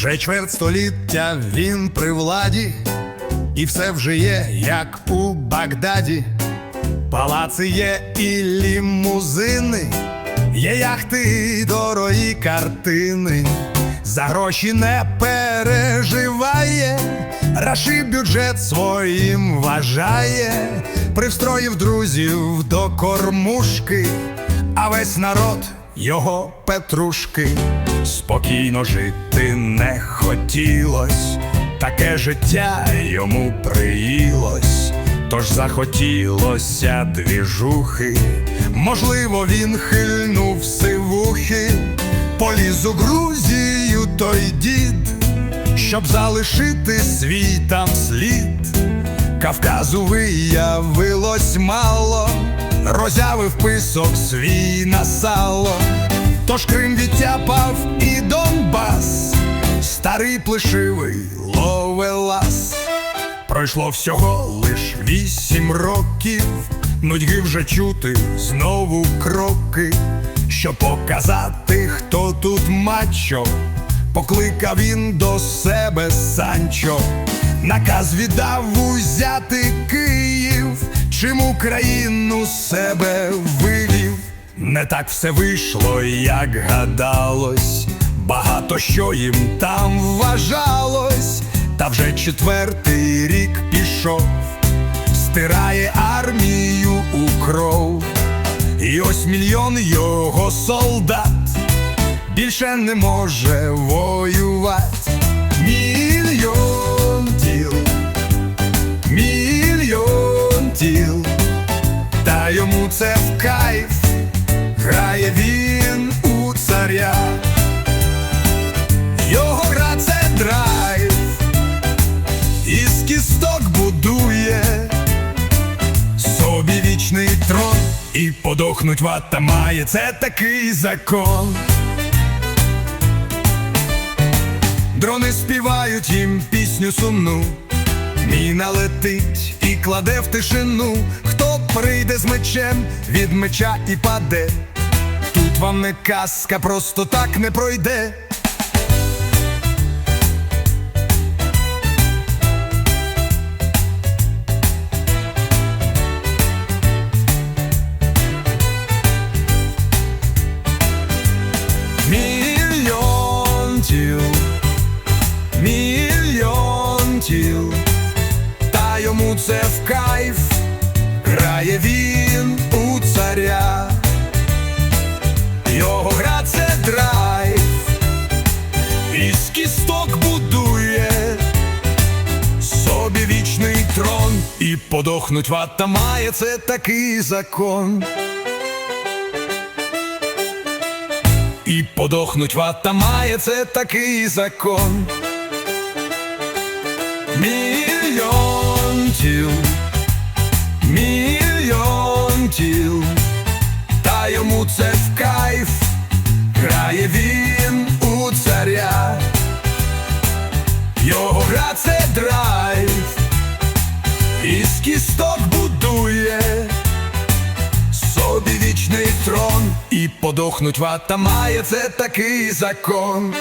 Вже чверть століття він при владі, і все вже є, як у Багдаді. Палаци є і лімузини, є яхти і дорогі картини. За гроші не переживає, Раши бюджет своїм вважає, привстроїв друзів до кормушки, а весь народ його петрушки. Спокійно жити не хотілось, таке життя йому приїлось. Тож захотілося двіжухи, можливо, він хильнув сивухи, поліз у Грузію той дід, щоб залишити свій там слід. Кавказу виявилось мало, розявив писок свій на сало. Тож Крим відтяпав і Донбас, старий плешивий ловелас. Пройшло всього лиш вісім років, нудьги вже чути знову кроки, щоб показати, хто тут мачо, покликав він до себе Санчо, наказ віддав узяти Київ, чим Україну себе вивів. Не так все вийшло, як гадалось, багато що їм там вважалось, та вже четвертий рік пішов, стирає армію у кров, і ось мільйон його солдат більше не може воювати. Йому це в кайф, грає він у царя. Його гра це драйв, із кісток будує собі вічний трон, і подохнуть вата має, це такий закон. Дрони співають їм пісню сумну, міна летить і кладе в тишину. Прийде з мечем, від меча і паде. Тут вам не казка, просто так не пройде. Мільйон мільйон тіл, та йому це в подохнуть вата має це такий закон. І подохнуть вата має це такий закон. Мільйон кісток будує собі вічний трон, і подохнуть вата має це такий закон.